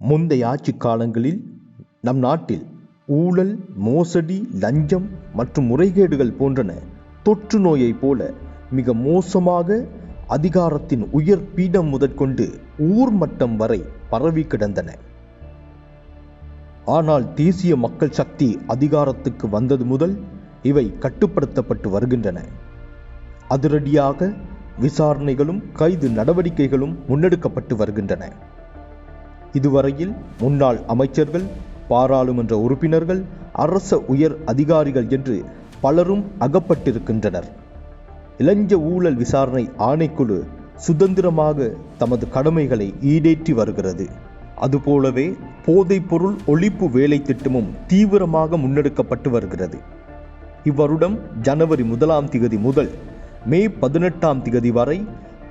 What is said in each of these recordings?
முந்தைய ஆட்சி காலங்களில் நம் நாட்டில் ஊழல் மோசடி லஞ்சம் மற்றும் முறைகேடுகள் போன்றன தொற்று நோயைப் போல மிக மோசமாக அதிகாரத்தின் உயர் பீடம் முதற்கொண்டு ஊர் மட்டம் வரை பரவி கிடந்தன. ஆனால் தேசிய மக்கள் சக்தி அதிகாரத்துக்கு வந்தது முதல் இவை கட்டுப்படுத்தப்பட்டு வருகின்றன. அதிரடியாக விசாரணைகளும் கைது நடவடிக்கைகளும் முன்னெடுக்கப்பட்டு வருகின்றன. இதுவரையில் முன்னாள் அமைச்சர்கள் பாராளுமன்ற உறுப்பினர்கள் அரச உயர் அதிகாரிகள் என்று பலரும் அகப்பட்டிருக்கின்றனர். இளஞ்ச ஊழல் விசாரணை ஆணைக்குழு சுதந்திரமாக தமது கடமைகளை ஈடேற்றி வருகிறது. அதுபோலவே போதைப்பொருள் ஒழிப்பு வேலை திட்டமும் தீவிரமாக முன்னெடுக்கப்பட்டு வருகிறது. இவ்வருடம் ஜனவரி முதலாம் திகதி முதல் மே பதினெட்டாம் திகதி வரை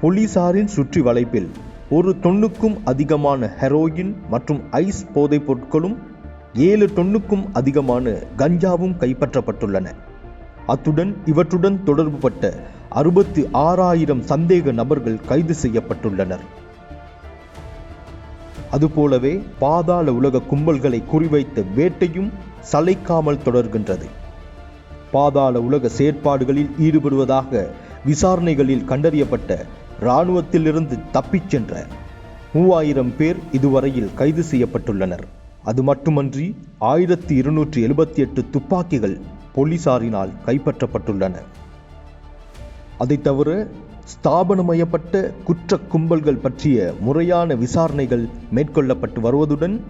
போலீசாரின் சுற்றி வளைப்பில் ஒரு தொன்னுக்கும் அதிகமான ஹெரோயின் மற்றும் ஐஸ் போதைப் பொருட்களும் ஏழு டொன்னுக்கும் அதிகமான கஞ்சாவும் கைப்பற்றப்பட்டுள்ளன. அத்துடன் இவற்றுடன் தொடர்புபட்ட அறுபத்தி ஆறாயிரம் சந்தேக நபர்கள் கைது செய்யப்பட்டுள்ளனர். அதுபோலவே பாதாள உலக கும்பல்களை குறிவைத்த வேட்டையும் சளைக்காமல் தொடர்கின்றது. பாதாள உலக செயற்பாடுகளில் ஈடுபடுவதாக விசாரணைகளில் கண்டறியப்பட்ட இராணுவத்திலிருந்து தப்பிச் சென்ற மூவாயிரம் பேர் இதுவரையில் கைது செய்யப்பட்டுள்ளனர். அது மட்டுமன்றி ஆயிரத்தி இருநூற்றி எழுபத்தி எட்டு துப்பாக்கிகள் போலீசாரினால் கைப்பற்றப்பட்டுள்ளன. அதைத் தவிர ஸ்தாபனமயப்பட்ட குற்ற கும்பல்கள் பற்றிய முறையான விசாரணைகள் மேற்கொள்ளப்பட்டு வருவதுடன்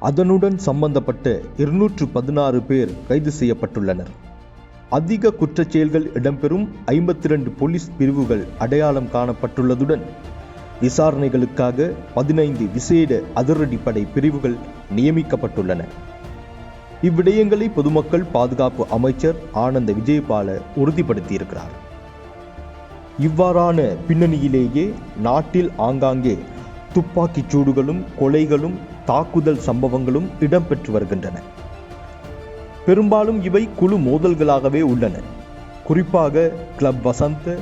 அதனுடன் சம்பந்தப்பட்ட இருநூற்று பதினாறு பேர் கைது செய்யப்பட்டுள்ளனர். அதிக குற்றச் செயல்கள் இடம்பெறும் ஐம்பத்தி ரெண்டு போலீஸ் பிரிவுகள் அடையாளம் காணப்பட்டுள்ளதுடன் விசாரணைகளுக்காக பதினைந்து விசேட அதிரடிப்படை பிரிவுகள் நியமிக்கப்பட்டுள்ளன. இவ்விடயங்களை பொதுமக்கள் பாதுகாப்பு அமைச்சர் ஆனந்த விஜயபால உறுதிப்படுத்தியிருக்கிறார். இவ்வாறான பின்னணியிலேயே நாட்டில் ஆங்காங்கே துப்பாக்கிச் சூடுகளும் கொலைகளும் தாக்குதல் சம்பவங்களும் இடம்பெற்று வருகின்றன. பெரும்பாலும் இவை குழு மோதல்களாகவே உள்ளன. குறிப்பாக கிளப் வசந்த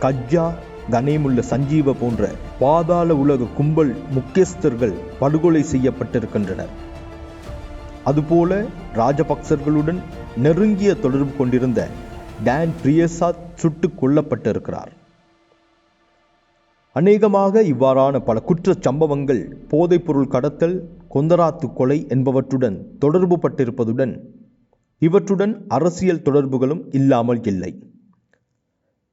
கஜ்ஜா கனேமுள்ள சஞ்சீவ போன்ற பாதாள உலக கும்பல் முக்கியஸ்தர்கள் படுகொலை செய்யப்பட்டிருக்கின்றனர். அதுபோல ராஜபக்சர்களுடன் நெருங்கிய தொடர்பு கொண்டிருந்த டான் பிரியசாத் சுட்டு கொல்லப்பட்டிருக்கிறார். அநேகமாக இவ்வாறான பல குற்றச் சம்பவங்கள் போதைப்பொருள் கடத்தல் கொந்தராத்து கொலை என்பவற்றுடன் தொடர்பு பட்டிருப்பதுடன் இவற்றுடன் அரசியல் தொடர்புகளும் இல்லாமல் இல்லை.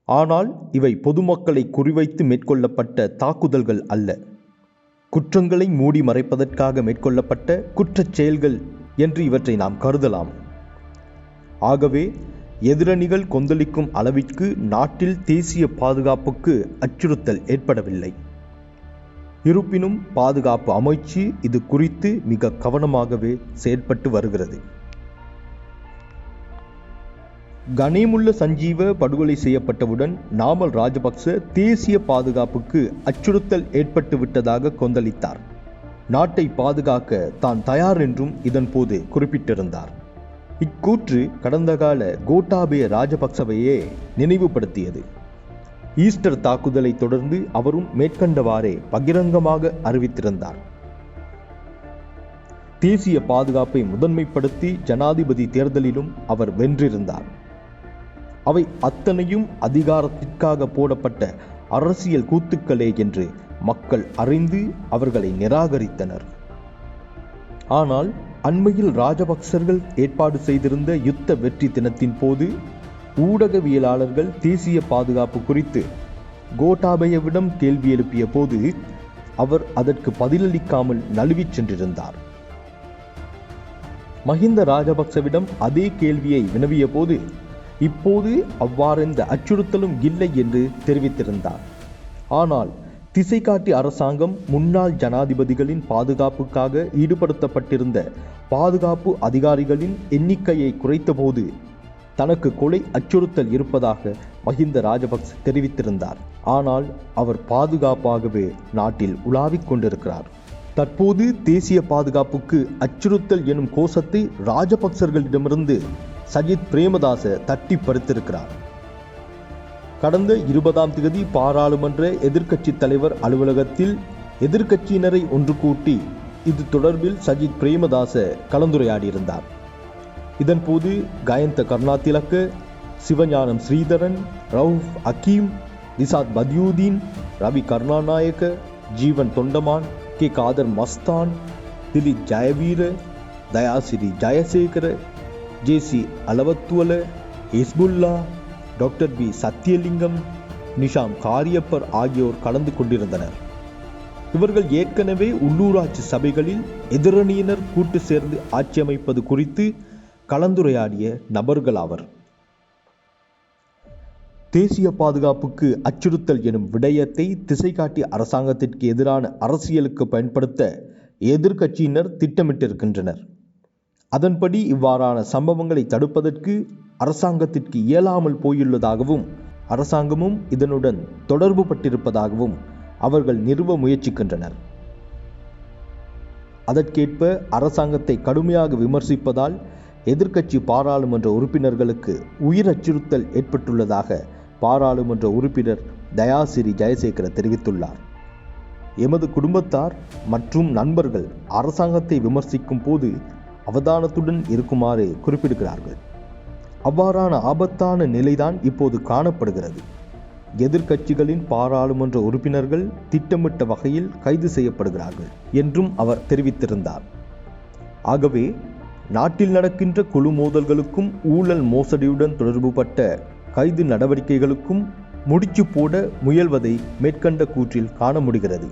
ஆனால் இவை பொதுமக்களை குறிவைத்து மேற்கொள்ளப்பட்ட தாக்குதல்கள் அல்ல. குற்றங்களை மூடி மறைப்பதற்காக மேற்கொள்ளப்பட்ட குற்றச் செயல்கள் என்று இவற்றை நாம் கருதலாம். ஆகவே எதிரணிகள் கொந்தளிக்கும் அளவிற்கு நாட்டில் தேசிய பாதுகாப்புக்கு அச்சுறுத்தல் ஏற்படவில்லை. இருப்பினும் பாதுகாப்பு அமைச்சு இது குறித்து மிக கவனமாகவே செயற்பட்டு வருகிறது. கனிமுள்ள சஞ்சீவ படுகொலை செய்யப்பட்டவுடன் நாமல் ராஜபக்ச தேசிய பாதுகாப்புக்கு அச்சுறுத்தல் ஏற்பட்டு விட்டதாக கொந்தளித்தார். நாட்டை பாதுகாக்க தான் தயார் என்றும் இதன்போது குறிப்பிட்டிருந்தார். இக்கூற்று கடந்த கால கோட்டாபய ராஜபக்சவையே நினைவுபடுத்தியது. ஈஸ்டர் தாக்குதலை தொடர்ந்து அவரும் மேற்கண்டவாறே பகிரங்கமாக அறிவித்திருந்தார். தேசிய பாதுகாப்பை முதன்மைப்படுத்தி ஜனாதிபதி தேர்தலிலும் அவர் வென்றிருந்தார். அவை அத்தனையும் அதிகாரத்திற்காக போடப்பட்ட அரசியல் கூத்துக்களே என்று மக்கள் அறிந்து அவர்களை நிராகரித்தனர். ஆனால் அண்மையில் ராஜபக்சர்கள் ஏற்பாடு செய்திருந்த யுத்த வெற்றி தினத்தின் போது ஊடகவியலாளர்கள் தேசிய பாதுகாப்பு குறித்து கோட்டாபயவிடம் கேள்வி எழுப்பிய போது அவர் அதற்கு பதிலளிக்காமல் நழுவிச் சென்றிருந்தார். மஹிந்த ராஜபக்சவிடம் அதே கேள்வியை வினவிய போது இப்போது அவ்வாறெந்த அச்சுறுத்தலும் இல்லை என்று தெரிவித்திருந்தார். ஆனால் திசைகாட்டி அரசாங்கம் முன்னாள் ஜனாதிபதிகளின் பாதுகாப்புக்காக ஈடுபடுத்தப்பட்டிருந்த பாதுகாப்பு அதிகாரிகளின் எண்ணிக்கையை குறைத்தபோது தனக்கு கொலை அச்சுறுத்தல் இருப்பதாக மஹிந்த ராஜபக்ச தெரிவித்திருந்தார். ஆனால் அவர் பாதுகாப்பாகவே நாட்டில் உலாவிக் கொண்டிருக்கிறார். தற்போது தேசிய பாதுகாப்புக்கு அச்சுறுத்தல் எனும் கோஷத்தை ராஜபக்சர்களிடமிருந்து சஜித் பிரேமதாச தட்டி பறித்திருக்கிறார் கடந்த இருபதாம் தேதி பாராளுமன்ற எதிர்க்கட்சி தலைவர் அலுவலகத்தில் எதிர்க்கட்சியினரை ஒன்று கூட்டி இது தொடர்பில் சஜித் பிரேமதாச கலந்துரையாடியிருந்தார். இதன்போது கயந்த கருணாதிலக்க சிவஞானம் ஸ்ரீதரன் ரவுஃப் அக்கீம் நிசாத் பத்யூதீன் ரவி கருணாநாயக்க ஜீவன் தொண்டமான் கே. காதர் மஸ்தான் திலீப் ஜெயவீர தயாசிரி ஜெயசேகர ஜேசி அலவத்துவல ஹிஸ்புல்லா டாக்டர் பி. சத்தியலிங்கம் நிஷாம் காரியப்பர் ஆகியோர் கலந்து கொண்டிருந்தனர். இவர்கள் ஏற்கனவே உள்ளூராட்சி சபைகளில் எதிரணியினர் கூட்டு சேர்ந்து ஆட்சி அமைப்பது குறித்து கலந்துரையாடிய நபர்கள் ஆவர். தேசிய பாதுகாப்புக்கு அச்சுறுத்தல் எனும் விடயத்தை திசை காட்டி அரசாங்கத்திற்கு எதிரான அரசியலுக்கு பயன்படுத்த எதிர்க்கட்சியினர் திட்டமிட்டிருக்கின்றனர். அதன்படி இவ்வாறான சம்பவங்களை தடுப்பதற்கு அரசாங்கத்திற்கு இயலாமல் போயுள்ளதாகவும் அரசாங்கமும் இதனுடன் தொடர்பு பட்டிருப்பதாகவும் அவர்கள் நிறுவ முயற்சிக்கின்றனர். அதற்கேற்ப அரசாங்கத்தை கடுமையாக விமர்சிப்பதால் எதிர்க்கட்சி பாராளுமன்ற உறுப்பினர்களுக்கு உயிர் அச்சுறுத்தல் ஏற்பட்டுள்ளதாக பாராளுமன்ற உறுப்பினர் தயாசிரி ஜெயசேகர தெரிவித்துள்ளார். எமது குடும்பத்தார் மற்றும் நண்பர்கள் அரசாங்கத்தை விமர்சிக்கும் போது அவதானத்துடன் இருக்குமாறு குறிப்பிடுகிறார்கள். அவ்வாறான ஆபத்தான நிலைதான் இப்போது காணப்படுகிறது. எதிர்க்கட்சிகளின் பாராளுமன்ற உறுப்பினர்கள் திட்டமிட்ட வகையில் கைது செய்யப்படுகிறார்கள் என்றும் அவர் தெரிவித்திருந்தார். ஆகவே நாட்டில் நடக்கின்ற குழு மோதல்களுக்கும் ஊழல் மோசடியுடன் தொடர்புபட்ட கைது நடவடிக்கைகளுக்கும் முடிச்சு போட முயல்வதை மேற்கண்ட கூற்றில் காண முடிகிறது.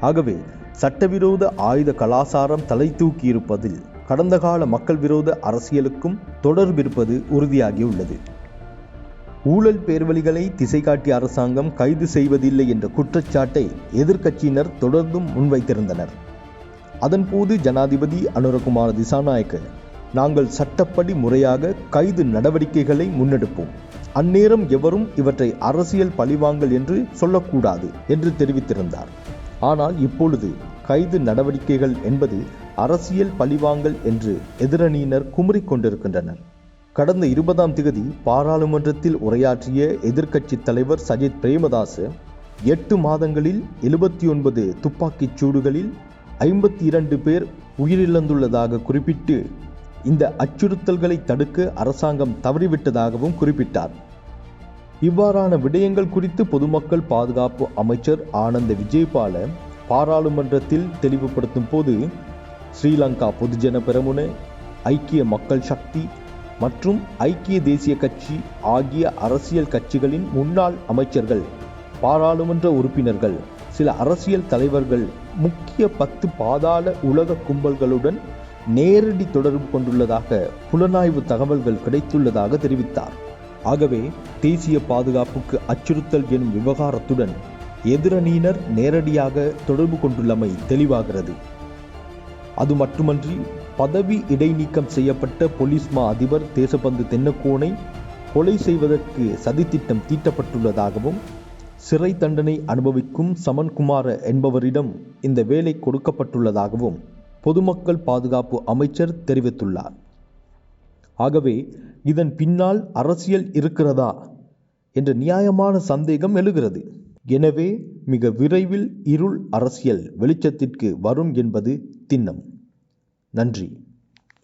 ஆகவே சட்டவிரோத ஆயுத கலாசாரம் தலை தூக்கியிருப்பதில் கடந்த கால மக்கள் விரோத அரசியலுக்கும் தொடர்பிருப்பது உறுதியாகியுள்ளது. ஊழல் பேர்வழிகளை திசை காட்டிய அரசாங்கம் கைது செய்வதில்லை என்ற குற்றச்சாட்டை எதிர்க்கட்சியினர் தொடர்ந்தும் முன்வைத்திருந்தனர். அதன்போது ஜனாதிபதி அனுரகுமார் திசாநாயக்க நாங்கள் சட்டப்படி முறையாக கைது நடவடிக்கைகளை முன்னெடுப்போம். அந்நேரம் எவரும் இவற்றை அரசியல் பழிவாங்கல் என்று சொல்லக்கூடாது என்று தெரிவித்திருந்தார். ஆனால் இப்பொழுது கைது நடவடிக்கைகள் என்பது அரசியல் பழிவாங்கல் என்று எதிரணியினர் குமரிக் கொண்டிருக்கின்றனர். கடந்த இருபதாம் திகதி பாராளுமன்றத்தில் உரையாற்றிய எதிர்க்கட்சித் தலைவர் சஜித் பிரேமதாஸ் எட்டு மாதங்களில் எழுபத்தி ஒன்பது துப்பாக்கிச் சூடுகளில் ஐம்பத்தி இரண்டு பேர் உயிரிழந்துள்ளதாக குறிப்பிட்டு இந்த அச்சுறுத்தல்களை தடுக்க அரசாங்கம் தவறிவிட்டதாகவும் குறிப்பிட்டார். இவ்வாறான விடயங்கள் குறித்து பொதுமக்கள் பாதுகாப்பு அமைச்சர் ஆனந்த விஜயபால பாராளுமன்றத்தில் தெளிவுபடுத்தும் போது ஸ்ரீலங்கா பொதுஜன பெரமுன ஐக்கிய மக்கள் சக்தி மற்றும் ஐக்கிய தேசிய கட்சி ஆகிய அரசியல் கட்சிகளின் முன்னாள் அமைச்சர்கள் பாராளுமன்ற உறுப்பினர்கள் சில அரசியல் தலைவர்கள் முக்கிய பத்து பாதாள உலக கும்பல்களுடன் நேரடி தொடர்பு கொண்டுள்ளதாக புலனாய்வு தகவல்கள் கிடைத்துள்ளதாக தெரிவித்தார். ஆகவே தேசிய பாதுகாப்புக்கு அச்சுறுத்தல் எனும் விவகாரத்துடன் எதிரணியினர் நேரடியாக தொடர்பு கொண்டுள்ளமை தெளிவாகிறது. அது மட்டுமன்றி பதவி இடைநீக்கம் செய்யப்பட்ட போலீஸ் மா அதிபர் தேசபந்து தென்னக்கோனை கொலை செய்வதற்கு சதித்திட்டம் தீட்டப்பட்டுள்ளதாகவும் சிறை தண்டனை அனுபவிக்கும் சமன்குமார என்பவரிடம் இந்த வேலை கொடுக்கப்பட்டுள்ளதாகவும் பொதுமக்கள் பாதுகாப்பு அமைச்சர் தெரிவித்துள்ளார். ஆகவே இதன் பின்னால் அரசியல் இருக்கிறதா என்ற நியாயமான சந்தேகம் எழுகிறது. எனவே மிக விரைவில் இருள் அரசியல் வெளிச்சத்திற்கு வரும் என்பது திண்ணம். நன்றி.